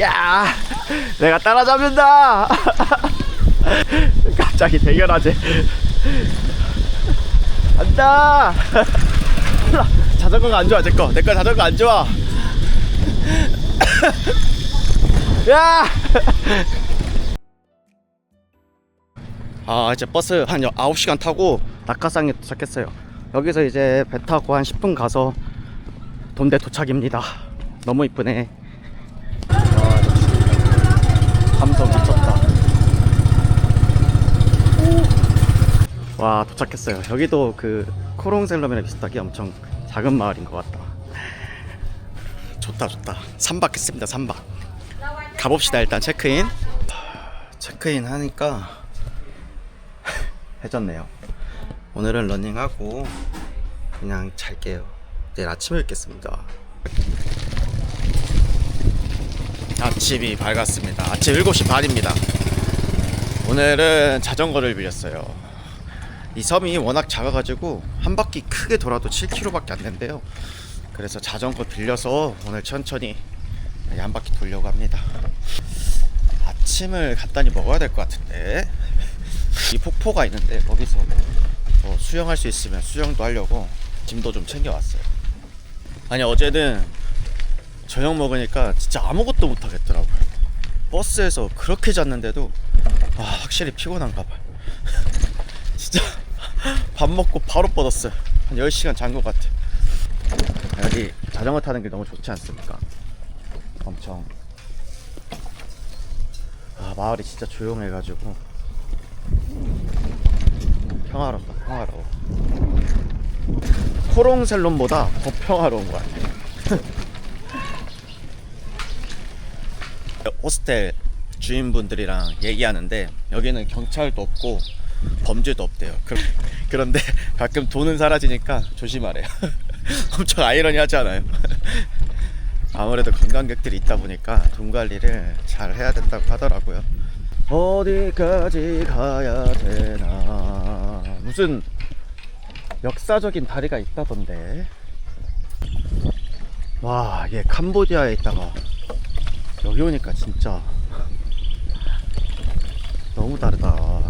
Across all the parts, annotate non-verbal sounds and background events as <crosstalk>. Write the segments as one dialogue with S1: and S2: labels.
S1: 야, 내가 따라잡는다. <laughs> 갑자기 대결하지. 간다. <laughs> 자전거가 안 좋아, 내 거. 내 거 자전거 안 좋아. <laughs> 야! 아, 이제 버스 한 9시간 타고 낙하산에 도착했어요. 여기서 이제 배 타고 한 10분 가서 돈대 도착입니다. 너무 이쁘네. 감성 미쳤다. 와 도착했어요. 여기도 그 코롱셀럼이랑 비슷하게 엄청 작은 마을인 것 같다. 좋다 좋다. 3박 했습니다. 3박. 가봅시다 일단 체크인. 체크인 하니까 <laughs> 해졌네요. 오늘은 러닝하고 그냥 잘게요. 내일 아침에 뵙겠습니다. 아침이 밝았습니다. 아침 7시 반입니다. 오늘은 자전거를 빌렸어요. 이 섬이 워낙 작아가지고 한 바퀴 크게 돌아도 7km밖에 안 된대요. 그래서 자전거 빌려서 오늘 천천히 한 바퀴 돌려고 합니다. 아침을 간단히 먹어야 될 것 같은데 이 폭포가 있는데 거기서 뭐 수영할 수 있으면 수영도 하려고 짐도 좀 챙겨왔어요. 아니 어제는 저녁 먹으니까 진짜 아무것도 못 하겠더라고요. 버스에서 그렇게 잤는데도 아, 확실히 피곤한가 봐요. <laughs> 진짜 <laughs> 밥 먹고 바로 뻗었어요. 한 10시간 잔 것 같아. 여기 자전거 타는 게 너무 좋지 않습니까? 엄청 아, 마을이 진짜 조용해가지고 평화롭다 평화로워 코롱 셀론보다 더 평화로운 것 같아 <laughs> 호스텔 주인분들이랑 얘기하는데 여기는 경찰도 없고 범죄도 없대요. 그, 그런데 <laughs> 가끔 돈은 사라지니까 조심하래요. <laughs> 엄청 아이러니하지 않아요? <laughs> 아무래도 관광객들이 있다 보니까 돈 관리를 잘 해야 된다고 하더라고요. 어디까지 가야 되나? 무슨 역사적인 다리가 있다던데. 와, 얘 캄보디아에 있다가 여기 오니까 진짜 너무 다르다.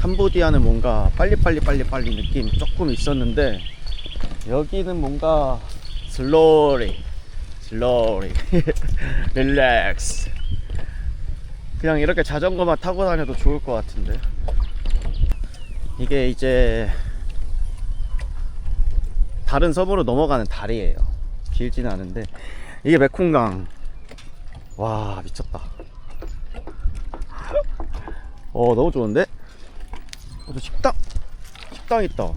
S1: 캄보디아는 뭔가 빨리 빨리 빨리 빨리 느낌 조금 있었는데 여기는 뭔가 슬로리 슬로리 <laughs> 릴렉스. 그냥 이렇게 자전거만 타고 다녀도 좋을 것 같은데. 이게 이제 다른 섬으로 넘어가는 다리예요. 길지는 않은데 이게 메콩강. 와 미쳤다. 어 너무 좋은데? 어, 저 식당 식당 있다.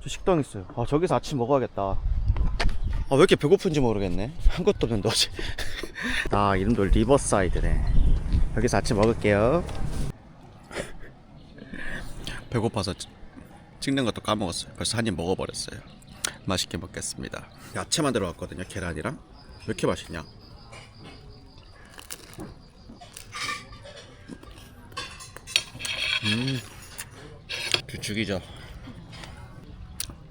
S1: 저 식당 있어요. 아 저기서 아침 먹어야겠다. 아 왜 이렇게 배고픈지 모르겠네. 한 것도 없는데 어제. <laughs> 아 이름도 리버사이드네. 여기서 아침 먹을게요. 배고파서 찍- 찍는 것도 까먹었어요. 벌써 한 입 먹어버렸어요 맛있게 먹겠습니다. 야채만 들어갔거든요 계란이랑. 왜 이렇게 맛있냐? 음. 죽이죠.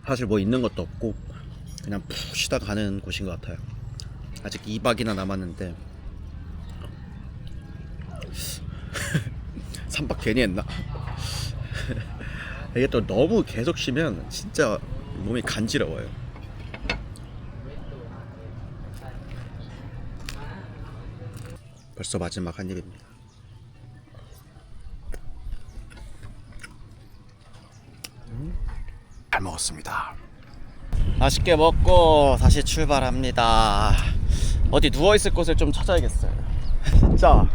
S1: 사실 뭐 있는 것도 없고 그냥 푹 쉬다 가는 곳인 것 같아요. 아직 2박이나 남았는데. <laughs> 3박 괜히 했나? <laughs> 이게 또 너무 계속 쉬면 진짜 몸이 간지러워요 벌써 마지막 한 입입니다 잘 먹었습니다. 맛있게 먹고 다시 출발합니다. 어디 누워 있을 곳을 좀 찾아야겠어요. <laughs> 진짜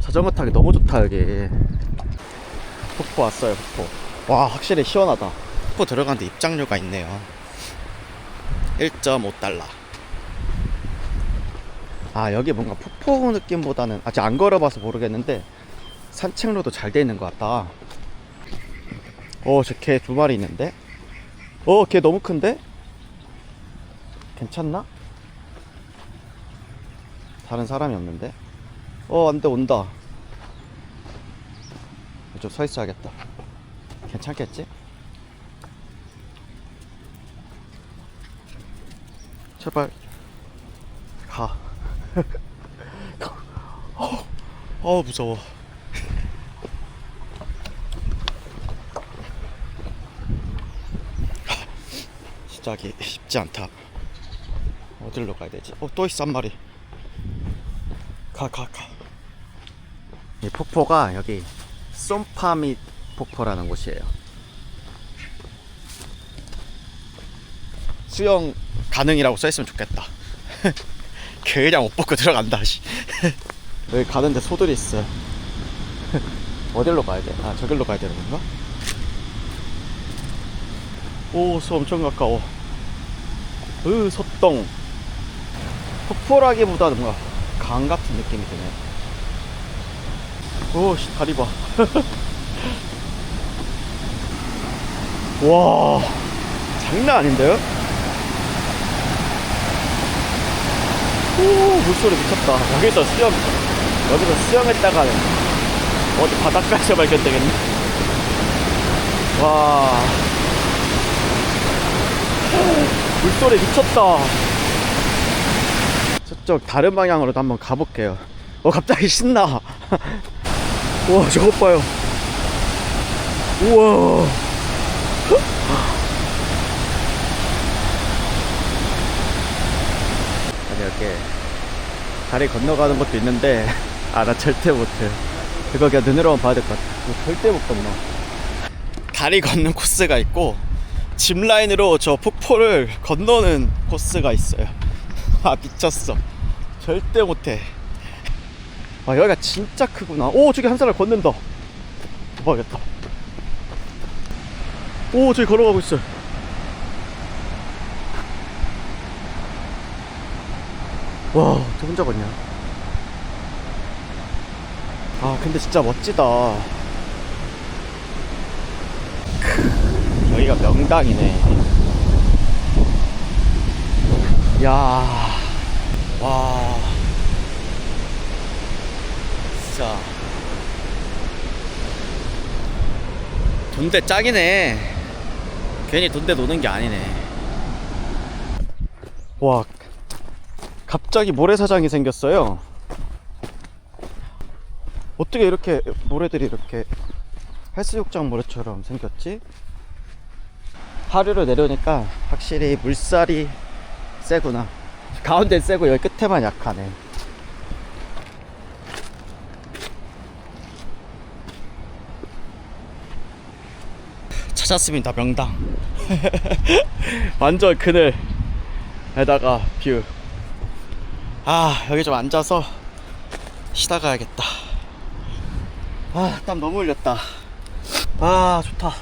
S1: 자전거 타기 너무 좋다 여기. 폭포 왔어요 폭포. 와 확실히 시원하다. 폭포 들어가는데 입장료가 있네요. 1.5달러. 아 여기 뭔가 폭포 느낌보다는 아직 안 걸어봐서 모르겠는데 산책로도 잘 돼 있는 것 같다. 어, 저개 두 마리 있는데? 어, 걔 너무 큰데? 괜찮나? 다른 사람이 없는데? 어, 안 돼, 온다. 좀 서 있어야겠다. 괜찮겠지? 제발 <laughs> 가. 어, 어 무서워. <laughs> 시작이 쉽지 않다. 어디로 가야 되지? 어, 또 있어 한 마리. 가, 가, 가. 이 폭포가 여기 쏨파미 폭포라는 곳이에요. 수영 가능이라고 써있으면 좋겠다. <laughs> 그냥 옷 벗고 들어간다. 씨. <laughs> 여기 가는데 소들이 있어. <laughs> 어디로 가야 돼? 아 저길로 가야 되는 건가? 오, 소 엄청 가까워. 으, 소똥. 폭포라기보다는 뭔가 강 같은 느낌이 드네. 오, 씨, 다리 봐. 와, 장난 아닌데요? 오, 물소리 미쳤다. 여기서 수영, 여기서 수영했다가는 어디 바닷가에서 발견되겠네. 와. 물소리 미쳤다. 저쪽 다른 방향으로도 한번 가볼게요. 어, 갑자기 신나. <laughs> 와, 저것 봐요. 우와. 아니, 이렇게 다리 건너가는 것도 있는데, <laughs> 아, 나 절대 못해. 그거 그냥 눈으로만 봐야 될 것 같아. 이거 절대 못 건너. 다리 걷는 코스가 있고, 짚 라인으로 저 폭포를 건너는 코스가 있어요. <laughs> 아 미쳤어. 절대 못해. 아 여기가 진짜 크구나. 오 저기 한 사람 걷는다. 봐야겠다. 오 저기 걸어가고 있어. 와, 저 혼자 걷냐? 아, 근데 진짜 멋지다. 여기가 명당이네. 야, 와, 진짜 돈대 짱이네. 괜히 돈대 노는 게 아니네. 와, 갑자기 모래사장이 생겼어요. 어떻게 이렇게 모래들이 이렇게 해수욕장 모래처럼 생겼지? 하류를 내려오니까 확실히 물살이 세구나. 가운데 세고 여기 끝에만 약하네. 찾았습니다, 명당. <laughs> 완전 그늘에다가 뷰. 아, 여기 좀 앉아서 쉬다 가야겠다. 아, 땀 너무 흘렸다. 아, 좋다.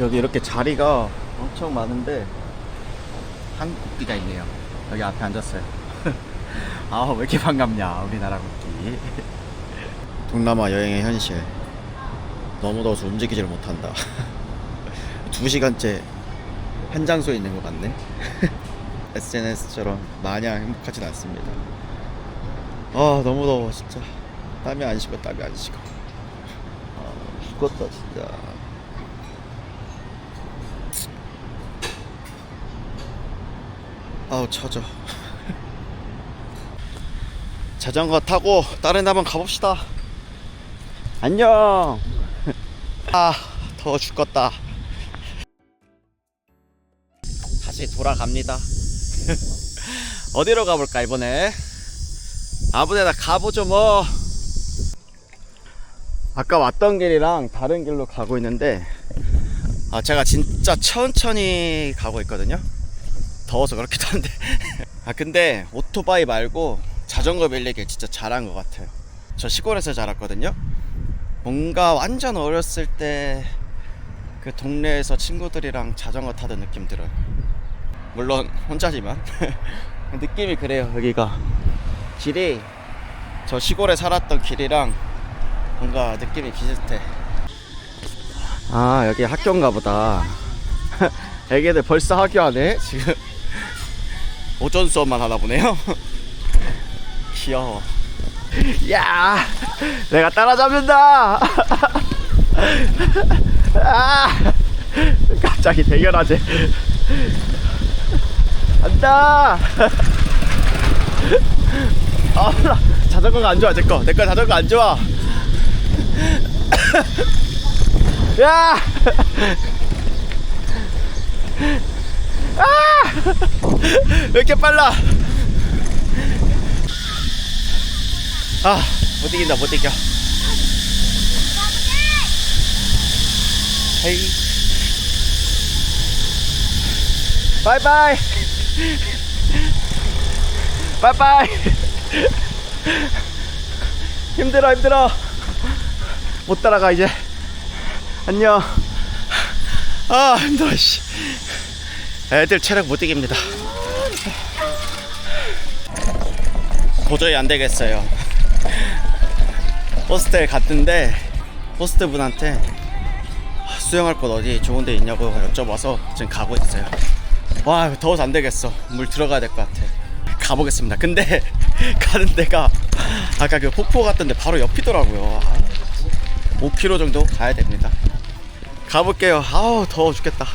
S1: 여기 이렇게 자리가 엄청 많은데 한 국기가 있네요. 여기 앞에 앉았어요. <laughs> 아, 왜 이렇게 반갑냐, 우리나라 국기. <laughs> 동남아 여행의 현실. 너무 더워서 움직이질 못한다. <laughs> 두 시간째 한 장소에 있는 것 같네. <laughs> SNS처럼 마냥 행복하진 않습니다. 아, 너무 더워, 진짜. 땀이 안 식어, 땀이 안 식어. 아, 죽겠다, 진짜. 아우 처져 <laughs> 자전거 타고 다른 데 한번 가봅시다 안녕 <laughs> 아 더워 죽겠다 다시 돌아갑니다. <laughs> 어디로 가볼까 이번에? 아무데나 가보죠 뭐. 아까 왔던 길이랑 다른 길로 가고 있는데 아 제가 진짜 천천히 가고 있거든요. 더워서 그렇기도 한데. <laughs> 아 근데 오토바이 말고 자전거 빌리길 진짜 잘한 것 같아요. 저 시골에서 자랐거든요. 뭔가 완전 어렸을 때 그 동네에서 친구들이랑 자전거 타던 느낌 들어요 물론 혼자지만 <laughs> 느낌이 그래요 여기가 길이 저 시골에 살았던 길이랑 뭔가 느낌이 비슷해 아 여기 학교인가 보다 <laughs> 애기들 벌써 학교하네 지금 <laughs> 오전 수업만 하나 보네요. 귀여워. 야, 내가 따라잡는다. 아, 갑자기 대결하지. 안다. <laughs> 아, 나 자전거가 안 좋아, 내 거. 내 거 자전거 안 좋아. <laughs> 야! <laughs> 아! 왜 이렇게 빨라? 아, 못 이긴다, 못 이겨. 헤이. 바이바이. 바이바이. 힘들어, 힘들어. 못 따라가, 이제. 안녕. 아, 힘들어, 씨. 애들 체력 못 이깁니다. 도저히 안 되겠어요. 호스텔 갔는데, 호스트 분한테 수영할 곳 어디 좋은 데 있냐고 여쭤봐서 지금 가고 있어요. 와, 더워서 안 되겠어. 물 들어가야 될 것 같아. 가보겠습니다. 근데 <laughs> 가는 데가 아까 그 폭포 갔던데 바로 옆이더라고요. 아, 5km 정도 가야 됩니다. 가볼게요. 아우, 더워 죽겠다.